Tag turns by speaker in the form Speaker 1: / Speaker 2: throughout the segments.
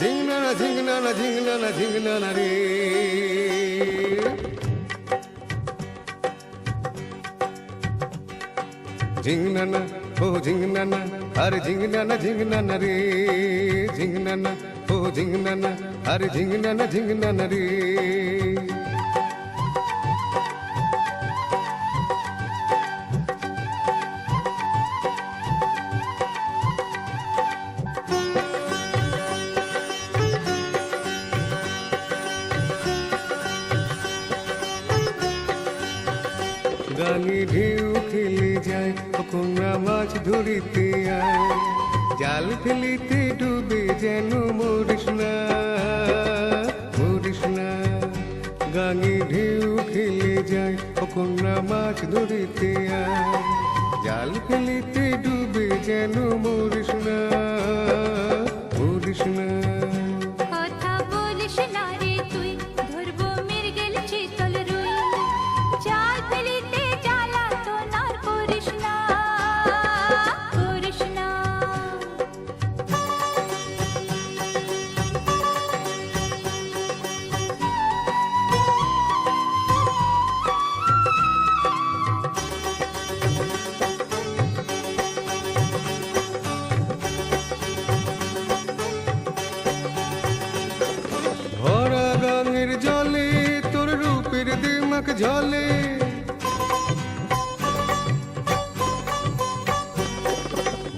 Speaker 1: ঝিংনা না ঝিংনা না ঝিংনা না ঝিংনা না রে ঝিংনা না ও ঝিংনা না আরে ঝিংনা না ঝিংনা না রে ঝিংনা না ও ঝিংনা না আরে ঝিংনা না ঝিংনা না রে গানে ঢেউ খেলে যায় কখনা মাছ ধরিতে আয়। জাল ফেলিতে ডুবে যেন মরিস না মরিস না। গানে ঢেউ খেলে যায় কখনা মাছ ধরিতে আয়। জাল ফেলিতে ডুবে যেন মরিস না। ঝলে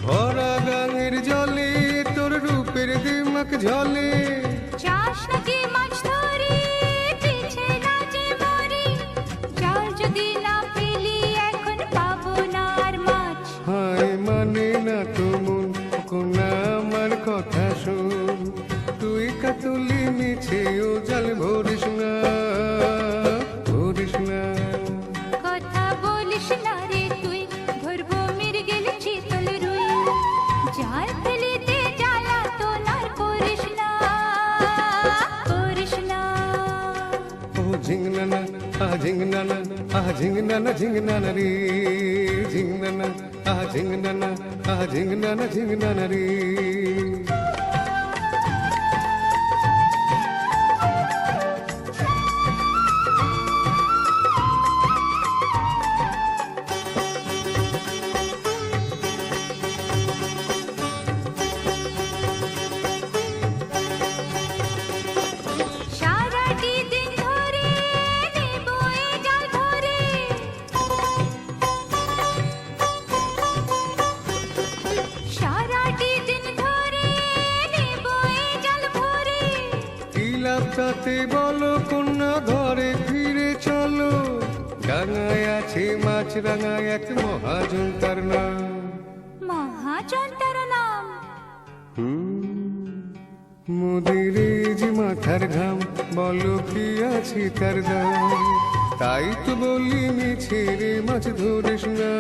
Speaker 1: ভরা গাঙের জলে তোর রূপের দিমাক ঝলে। ও ঝিংনা না আ ঝিংনা না আ ঝিংনা না ঝিংনা না রে ঝিংনা না তাতে বলো কন্যা ঘরে ফিরে চলো। ডাঙায় আছে মাছ রাঙায় এক মহাজন তার নাম।
Speaker 2: মহাজন তার নাম?
Speaker 1: মোদের যে মাথার ঘাম বলো কি আছে তার দাম? তাই তো বলি মিছে রে মাছ ধরিস না